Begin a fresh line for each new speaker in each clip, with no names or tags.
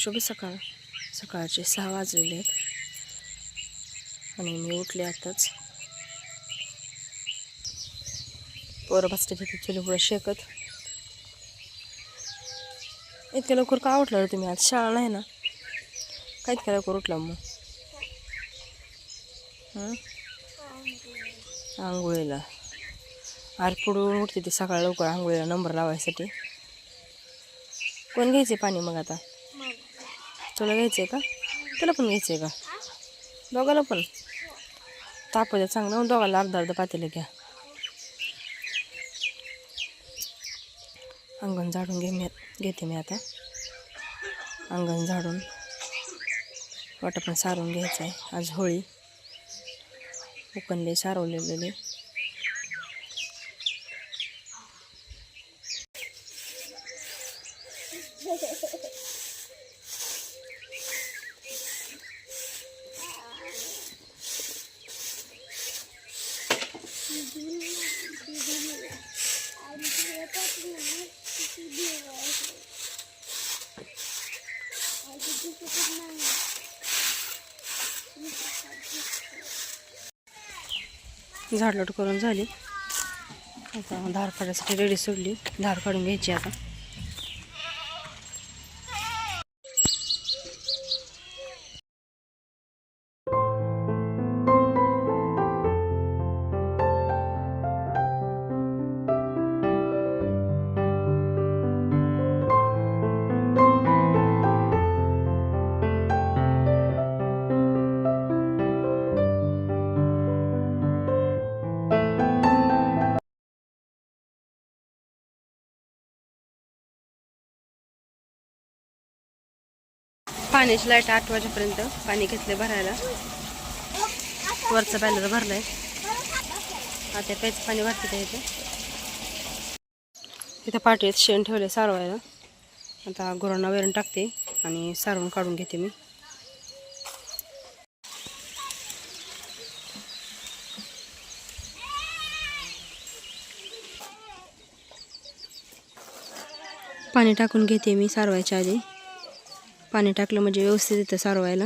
शुभ सकाळ. सकाळचे सहा वाजलेले आहेत. आणि मी उठले आताच. पोरं बसते तिथे शेकत. इतक्या लवकर का उठला रे तुम्ही? आज शाळा नाही ना? काय इतक्या लवकर उठला मग? आंघोळीला. आर पुढून उठते ती सकाळ लवकर आंघोळीला नंबर लावायसाठी. कोण घ्यायचे पाणी मग आता? तुला घ्यायचं आहे का? तुला पण घ्यायचं आहे का? दोघाला पण. ताप द्या चांगलं मग दोघाला अर्धा अर्धा पातेलं घ्या. अंगण झाडून घे मी घेते मी आता. अंगण झाडून. वाटा पण सारून घ्यायचं आहे आज होळी. उकनले सारवलेले. झाडलोट करून झाली. आता धार काढायसाठी रेडी सोडली. धार काढून घ्यायची आता. पाण्याची लाइट आठ वाजेपर्यंत पाणी घेतलं भरायला. वरचं बॅनर भरलंय. आता प्यायचं पाणी भरते त्या इथे. इथं पाठीत शेण ठेवले सारवायला. आता गुरांना वेरण टाकते आणि सारवून काढून घेते मी. पाणी टाकून घेते मी सारवायच्या आधी. पाणी टाकलं म्हणजे व्यवस्थित येतं सारवायला.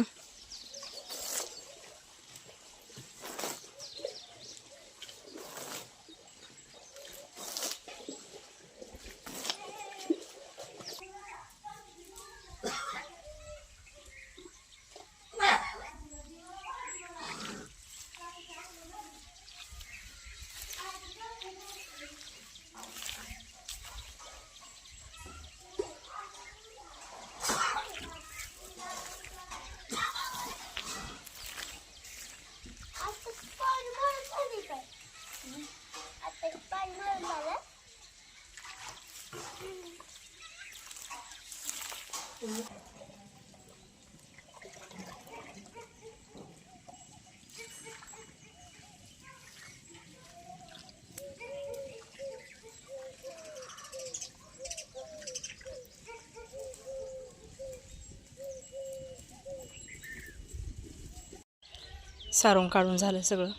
सारून काढून झालं सगळं.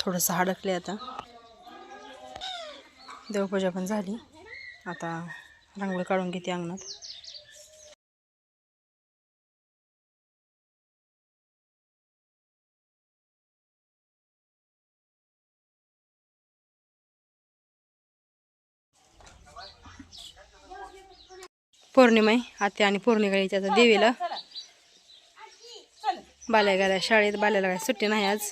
थोडंसं हडकले आता. देवपूजा पण झाली. आता रांगोळी काढून घेते अंगणात. पौर्णिमा आहे. आत्या आणि पौर्णिमा यायची आता देवीला. बाल्या गेल्या शाळेत बाल्याला काय सुट्टी नाही आज?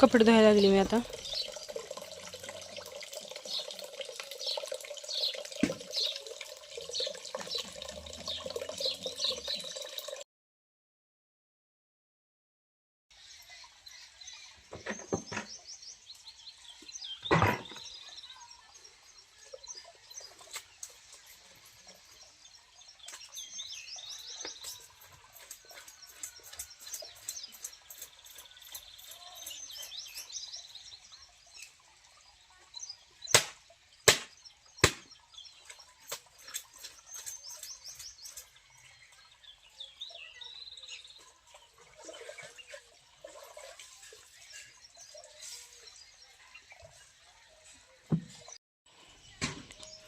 कपडे धुवायला लागली मी आता.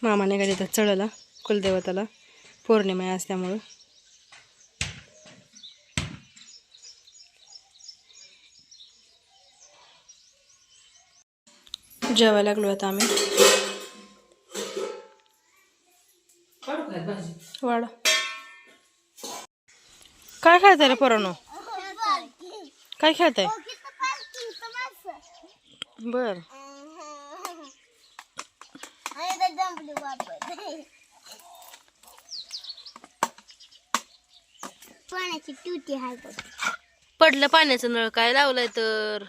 मामा निघाले तर चढला कुलदेवताला. पौर्णिमा आहे त्यामुळं जेवायला लागलो आता आम्ही. वाडा काय खेळताय रे पोरानो? काय खेळताय बर.
पाण्याची ट्युटी आहे बघ.
पडलं पाण्याचं नळ काय लावलंय तर?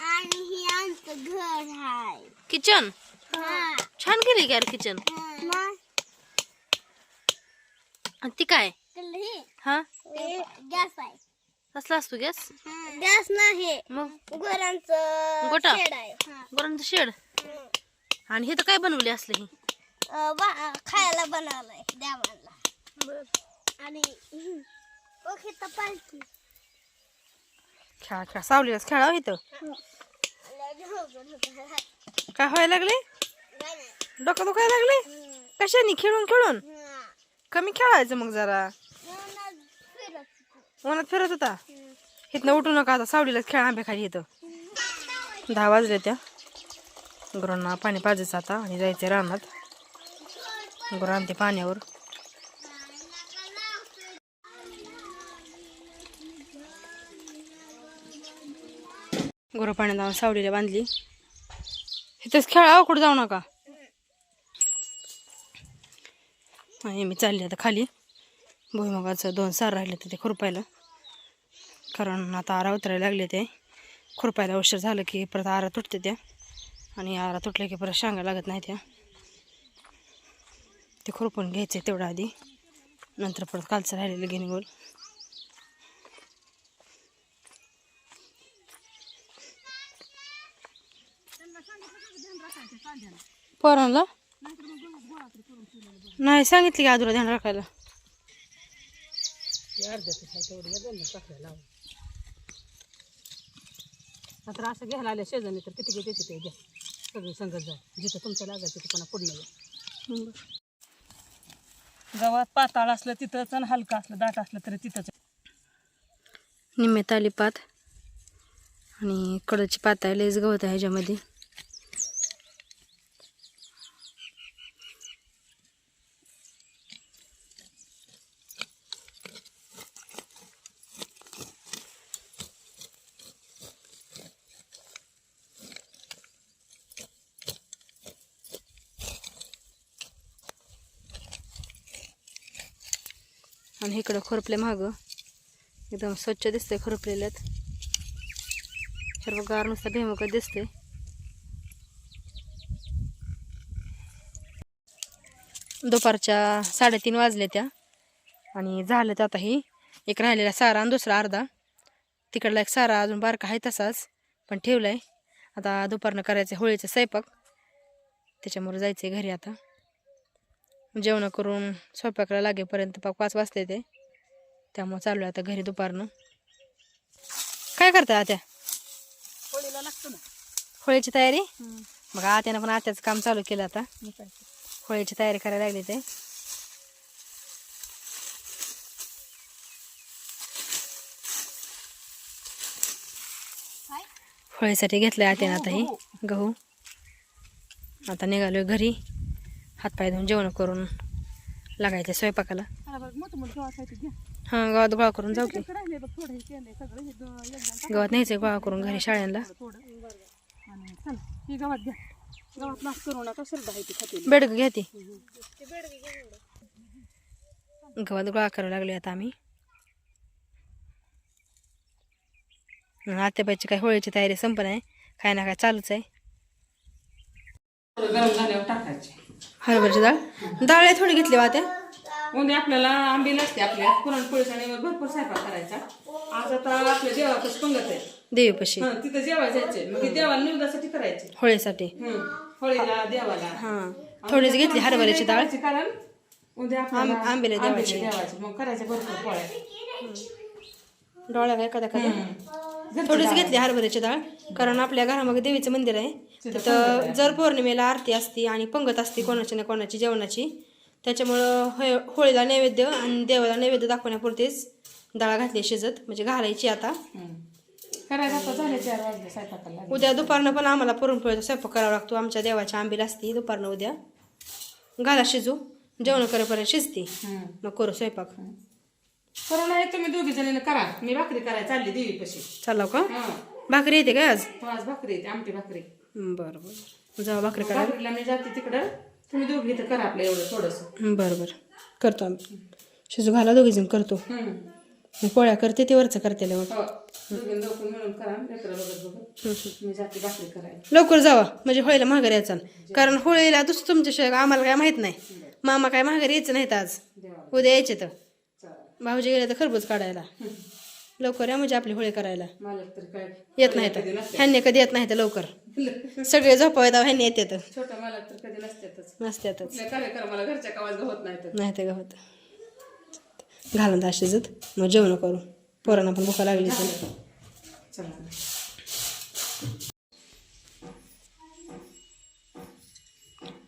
आणि हे आमचं घर आहे.
किचन?
हा.
छान केली का किचन?
मग
आणि ती काय?
हे?
हा
गॅस आहे.
कसला असतो गॅस?
गॅस नाही.
मग?
गुरांचं
गोठा?
शेड आहे. हा.
गुरांचं शेड? आणि हे तर काय बनवले असले ही?
अं, बा- खायला बनवलंय देवाला. आणि ओके तर पालखी.
खेळा खेळा. सावलीलाच खेळा हो इथं. काय व्हायला लागले? डोकं दुखायला लागले? कशाने? खेळून खेळून? कमी खेळायचं मग जरा. उन्हात फिरत होता. इथनं उठू नका आता सावलीलाच खेळा आंबे खाली इथं. दहा वाजले त्या. गुरांना पाणी पाजायचं आता आणि जायचं रानात. गुरं आणते पाण्यावर. गुरं पाण्यात आणून सावलीला बांधली. इथंच खेळा कुठं जाऊ नका. आणि मी चालली आता खाली. भुईमुगाचं दोन सार राहिले तर ते खुरपायला. कारण आता आरा उतरायला लागले ते. खुरपायला उशीर झालं की परत आरा तुटते त्या. आणि आरा तुटले की परत शांगा लागत नाही त्या. ते खुरपून घ्यायचे तेवढं आधी. नंतर परत कालचं राहिलेलं घेणे गोल. पोरांना नाही सांगितली की आजूला ध्यान राखायला.
आता असं घ्यायला आल्या शेजारी तर किती घेते ते घ्या. सगळी संगत जा जिथं तुमचं लागायचं तिथं पुन्हा पुढलं गवत पाताळ असलं तिथंच आणि हलकं असलं दाट असलं तरी तिथंच.
निम्मे तालीपात आणि कडची पात आहे लेस गवत आहे ह्याच्यामध्ये. आणि इकडं खुरपले मागं. एकदम स्वच्छ दिसते खुरपलेल्यात. गार नुसतं भेमुकच दिसते दुपारच्या साडेतीन वाजले त्या. आणि झालं तर आता ही. एक राहिलेला सारा आणि दुसरा अर्धा. तिकडला एक सारा अजून बारका आहे तसाच पण ठेवलाय. आता दुपारनं करायचं होळीचं स्वयंपाक. त्याच्यामुळे जायचं आहे घरी आता. जेवण करून स्वयंपाकाला लागेपर्यंत पाक पाच वाजता येते. त्यामुळे चालू आहे आता घरी दुपारनं. काय करताय आत्या?
होळीला लागतो ना.
होळीची तयारी? मग आत्यानं पण आत्याचं काम चालू केलं आता. होळीची तयारी करायला लागली ते. होळीसाठी घेतलंय आत्यानं आता ही गहू. आता निघालोय घरी. हातपाय धुवून जेवण करून लागायचे स्वयंपाकाला.
आहे
हां गावात गोळा करून जाऊ की.
हे हे
गावात न्यायचंय गोळा करून घरी शाळेला.
ही आहे
बेडग घ्या ती. गव्हात गोळा करायला लागले आता आम्ही. आत्याबाईची काय होळीची तयारी संपन आहे काय ना काय चालूच आहे.
गरम झाल्यावर टाकायचे.
हरभऱ्याची डाळ. डाळ आहे थोडी घेतली वात्या
उद्या आपल्याला आंबे नसते आपल्या. पुरणपोळीचा आणि भरपूर स्वयंपाक करायचा. आज आता आपल्या देवापास पंगत आहे.
देवीपाशी.
तिथं जेवायला जायचे मग ते देवाला निवदासाठी करायचे.
होळीसाठी.
होळीला देवाला.
हां. थोडीच घेतली हरभऱ्याची डाळ.
कारण उद्या आपल्याला
आंब- आंबेला देवाची.
देवाची. मग करायचे भरपूर पोळ्या.
डोळ्या काय कदा कदा. थोडीच घेतली हरभऱ्याची डाळ. कारण आपल्या घरामागे देवीचं मंदिर आहे. तिथं जर पौर्णिमेला आरती असती आणि पंगत असती कोणाची ना कोणाची जेवणाची त्याच्यामुळं होळीला नैवेद्य आणि देवाला नैवेद्य दाखवण्यापुरतीच डाळ घातली शिजत म्हणजे घालायची आता. उद्या दुपारनं पण आम्हाला पुरणपोळीचा स्वयंपाक करावा लागतो आमच्या देवाच्या आंबील असती दुपारनं उद्या. घाला शिजू जेवण करेपर्यंत शिजते. मग करू स्वयंपाक.
करू नाही तुम्ही दोघी जणीनं करा. मी भाकरी करायला चालली देवीपाशी.
चालव का? भाकरी येते काय आज?
हो, आज भाकरी येते आमटी भाकरी.
बरं बरं. जाऊ भाकरी करा
भाकरीला मी जाते तिकडं. तुम्ही दोघी इथं करा आपलं एवढं थोडस.
बरं बरं. करतो आम्ही. शिजू घाला दोघी जण करतो. मी पोळ्या करते ते वरचं करते लवकर.
हो दोघं मिळून करा लेकरं बघत बघत. मी जाते भाकरी करायला.
लवकर जावा म्हणजे होळीला माघारी यायचा कारण होळीला दुसरं तुमच्याशिवाय आम्हाला काय माहीत नाही. मामा काय माघारी यायचं नाहीत आज.
देवा.
उद्या यायचे तर.
चालेल
भाऊजी गेले तर खरबूज काढायला. लवकर या म्हणजे आपली होळी करायला.
तर काय
येत नाही तर. ह्यांनी कधी येत नाही तर लवकर. सगळे झोपाव येतात. ह्यांनी येते तर
छोटा मालक तर कधी नसतातच.
नसत्यातच
कुठल्या कार्यक्रमाला घरच्या कावाज होत नाही तर.
नाही ते गवत. घालून शिजत मग जेवण करू. पोरांना पण भुका लागली तर
चला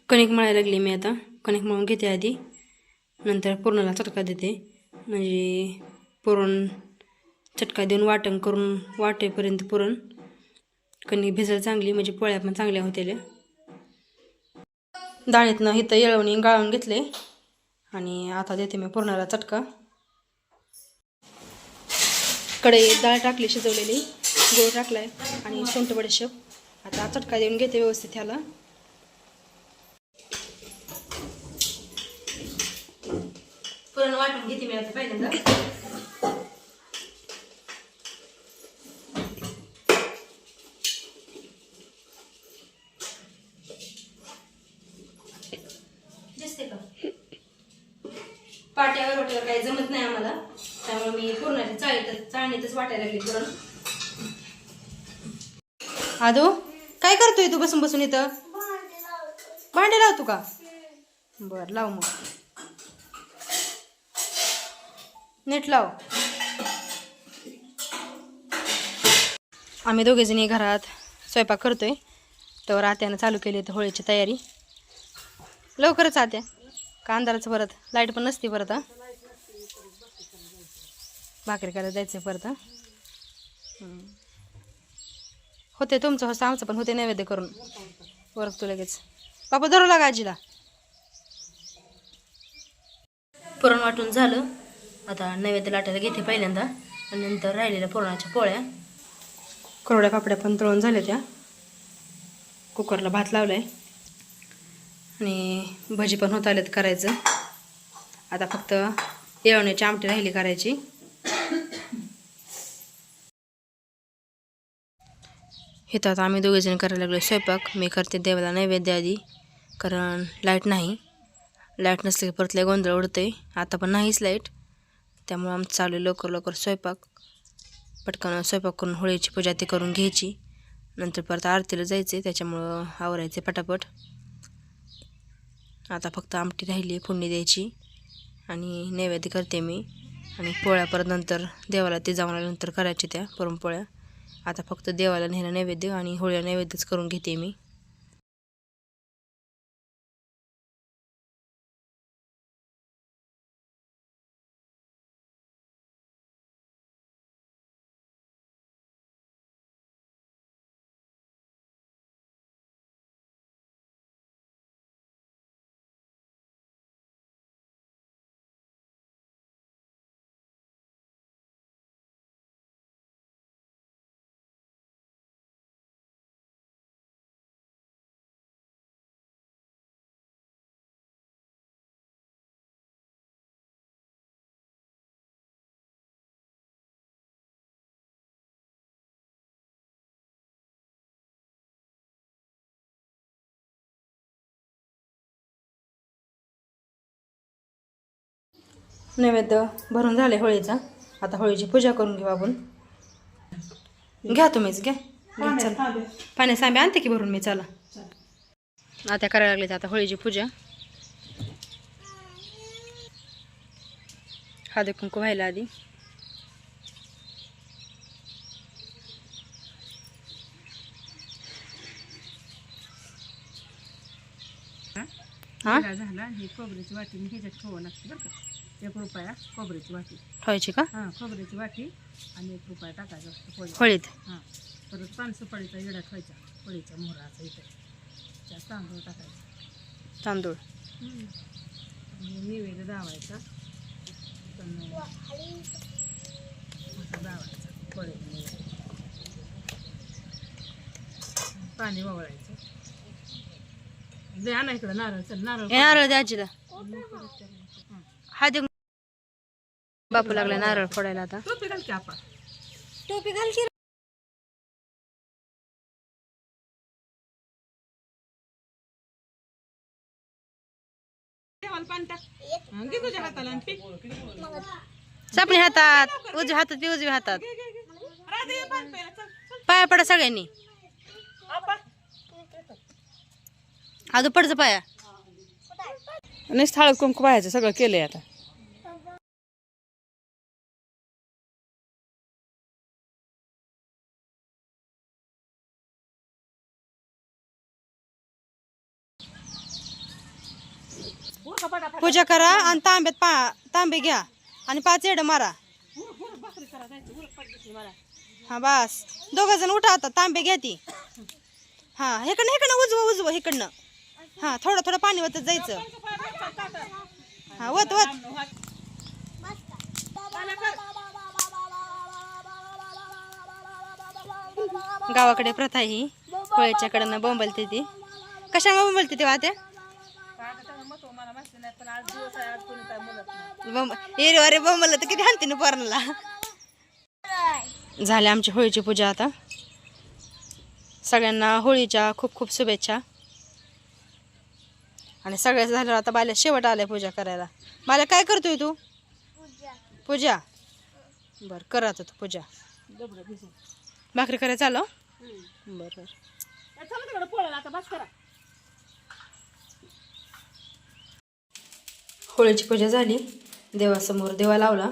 कणिक मळायला लागली मी आता. कणिक मळून घेते आधी. नंतर पुरणाला चटका देते. म्हणजे पुरण चटका देऊन वाटण करून वाटेपर्यंत पुरण. कणी भिजल चांगली म्हणजे पोळ्या पण चांगल्या होतील डाळीतनं इथं येळवणी गाळून घेतले. आणि आता देते मी पुरणाला चटका. कढई डाळ टाकली शिजवलेली. गोळ टाकलाय आणि सोंट बडीशेप आता चटका देऊन घेते व्यवस्थित ह्याला. पुरण वाटून घेते मी आता पहिल्यांदा दिसते का पाट्यावर वाट्यावर काही जमत नाही आम्हाला त्यामुळे मी पुरणाची चाळीतच वाटायला लागली पुरण आदो काय करतोय तू बसून बसून इथं? भांडे लावतो का? बर लाव मग. नीट लाव. आम्ही दोघेजणी घरात स्वयंपाक करतोय. तर आत्यानं चालू केली तर होळीची तयारी. लवकरच आत्या. का अंधाराचं परत लाइट पण नसते परत हा? भाकरी करायला जायचं परत होते तुमचं होतं आमचं पण होते नैवेद्य करून. वरक लगेच. बापा धरू लागा आजीला. पुरण वाटून झालं. आता नैवेद्य लाटायला घेते पहिल्यांदा. आणि नंतर राहिलेल्या पुरणाच्या पोळ्या. कोरड्या पापड्या पण तळून झाल्या त्या. कुकरला भात लावलाय. आणि भजी पण होत आलेत करायचं. आता फक्त येवण्याची आमटी राहिली करायची. इथं आता आम्ही दोघेजण करायला लागलो स्वयंपाक. मी करते देवाला नैवेद्य आधी कारण लाइट नाही. लाइट नसली की परत लय गोंधळ उडते आता पण नाहीच लाइट. त्यामुळं आमचं चालू आहे लवकर लवकर स्वयंपाक. पटकन स्वयंपाक करून होळीची पूजा ती करून घ्यायची. नंतर परत आरतीला जायचे त्याच्यामुळं आवरायचे पटापट. आता फक्त आमटी राहिली फोडणी द्यायची. आणि नैवेद्य करते मी. आणि पोळ्या परत नंतर देवाला ते जाऊन आल्यानंतर करायच्या त्या पुरणपोळ्या. आता फक्त देवाला नेलं नैवेद्य आणि होळीला नैवेद्यच करून घेते मी. नैवेद्य भरून झाले होळीचा. आता होळीची पूजा करून घेऊ आपण. घ्या तुम्हीच घ्या. चला. पाण्या सांबे आणते की भरून मी चला. आता करायला लागले आता होळीची पूजा. हळदी कुंकू व्हायला आधी.
झाला हे? खोबऱ्याची वाटी ह्याच्यात खोवा लागते बरं का. एक रुपया खोबऱ्याची वाटी.
ठेवायची का?
हां खोबऱ्याची वाटी आणि एक रुपया टाकायचा असतो पोळी
होळीत
हां परत पान सुपारीचा येडा ठेवायचा पोळीच्या मोहराचा इथे. त्यात तांदूळ टाकायचा.
तांदूळ.
आणि निवेद दावायचा. पण असा दावायचा पोळी पाणी वळायचं दे आणा इकडं नारळ चल नारळ
हे नारळ द्या आजीला.
हं.
हा दे. बापू लागला नारळ फोडायला आता.
टोपी घाल की आपण
टोपी घाल की.
देवाला पाणी टाक घे तुझ्या हाताला आणि पी.
चापणी हातात उजव्या हातात. बी उजव्या हातात. पाया पडा सगळ्यांनी. आजू पडचं पाया.
नुसतं हळद कुंकू पाहायचं सगळं केलंय आता.
पूजा करा आणि तांब्यात पा तांबे घ्या. आणि पाच एड मारा. हा बस. दोघ जण उठा आता तांबे घ्या ती. हा हेकडनं हेकडनं उजवं उजवं हेकडनं. हा थोडं थोडं पाणी वतत जायचं. हा वत वत. गावाकडे प्रथा ही. होळीच्या बोंबलते ती. कशामुळे बोंबलते तेव्हा त्या अरे बोंबल तर किती हाणते ना पोरांना. झाली आमची होळीची पूजा आता. सगळ्यांना होळीच्या खूप खूप शुभेच्छा. आणि सगळ्याच झाल्यावर आता बाल्या शेवट आलाय पूजा करायला. बाल्या काय करतोय तू? पूजा. बर कर आता तू पूजा. भाकरी करायला चालव बर बर. होळीची पूजा झाली. देवासमोर देवा लावला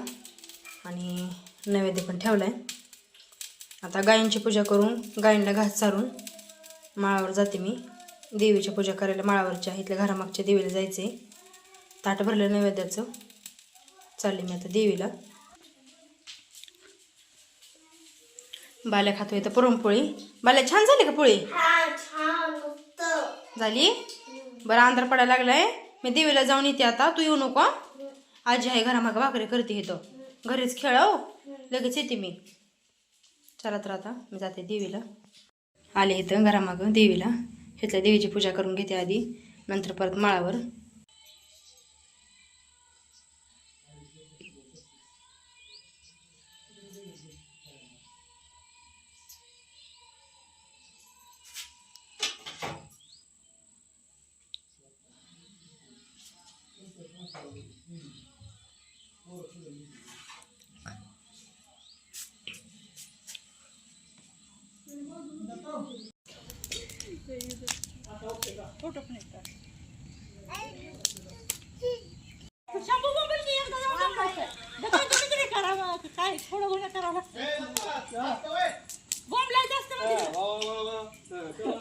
आणि नैवेद्य पण ठेवलाय. आता गायींची पूजा करून गायींना घास चारून माळावर जाते मी. देवीची पूजा करायला माळावरच्या इथल्या घरामागच्या देवीला जायचे ताट भरलं नैवेद्याचं. चालले मी आता देवीला. बाल्या खातोय तर पुरणपोळी. बाल्या छान झाली का पोळी? झाली? बरं अंधार पडायला लागलाय. मी देवीला जाऊन येते आता. तू येऊ नको आजी आहे घरामागं भाकरी करते इथं. घरीच खेळाव. लगेच येते मी. चला तर आता मी जाते देवीला. आले इथं घरामागं देवीला. इथल्या देवीची पूजा करून घेते आधी. नंतर परत माळावर.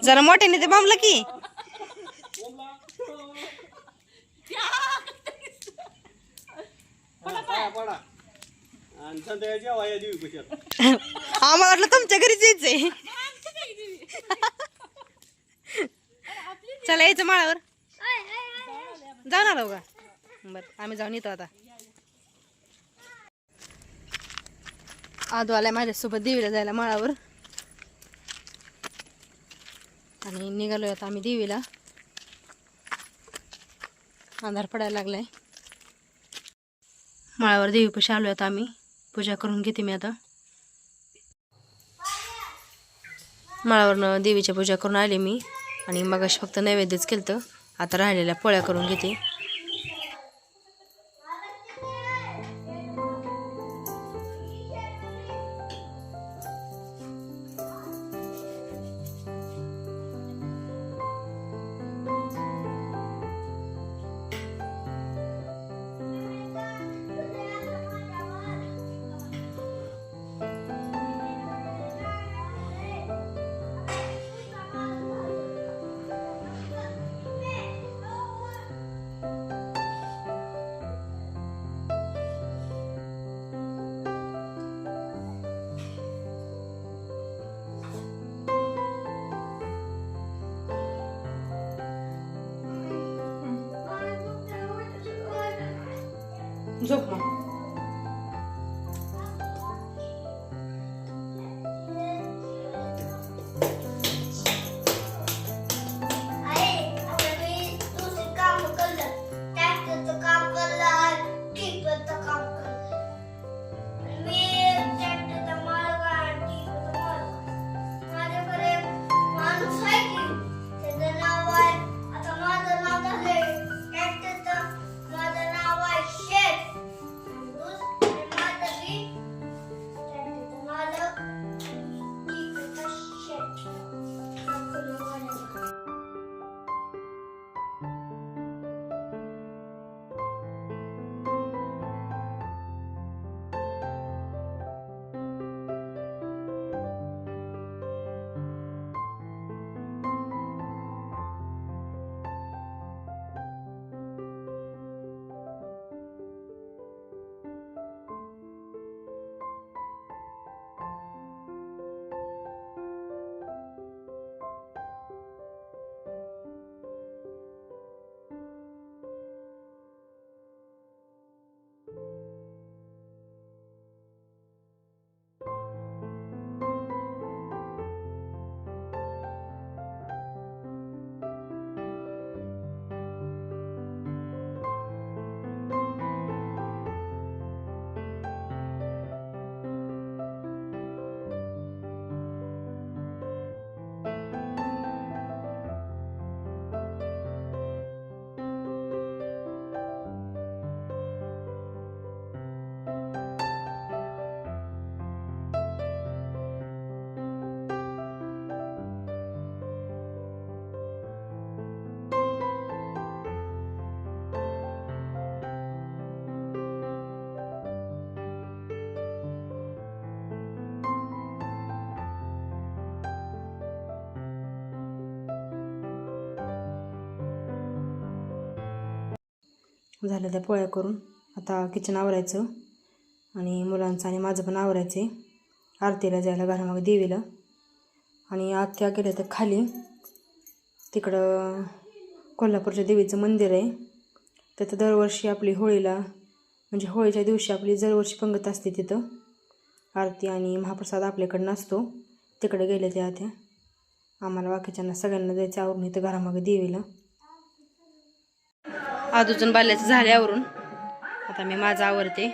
जरा मोठ्याने ते बांबला की. आम्हाला वाटलं तुमच्या घरीच यायचंय. चला यायचं माळावर. जाऊन आलो का? बरं आम्ही जाऊन येतो आता. आदू आलाय माझ्यासोबत देवीला जायला माळावर. आणि निघालो आता आम्ही देवीला. अंधार पडायला लागलाय. माळावर देवीपाशी आलो आता आम्ही. पूजा करून घेते मी आता. माळावरनं देवीची पूजा करून आले मी. आणि मगाशी फक्त नैवेद्यच केलं आता राहिलेल्या पोळ्या करून घेते.
झोप मग झालं त्या पोळ्या करून. आता किचन आवरायचं आणि मुलांचं आणि माझं पण आवरायचं आहे आरतीला जायला घरामागे देवीला. आणि आत्या गेल्या तर खाली. तिकडं कोल्हापूरच्या देवीचं मंदिर आहे. तिथं दरवर्षी आपली होळीला म्हणजे होळीच्या दिवशी आपली दरवर्षी पंगत असते तिथं. आरती आणि महाप्रसाद आपल्याकडनं असतो तिकडे गेले त्या आत्या. आम्हाला बाकीच्यांना सगळ्यांना जायचं आवरून इथं घरामागे देवीला. अजून बाल्याचं झाल्यावरून आता मी माझं आवरते.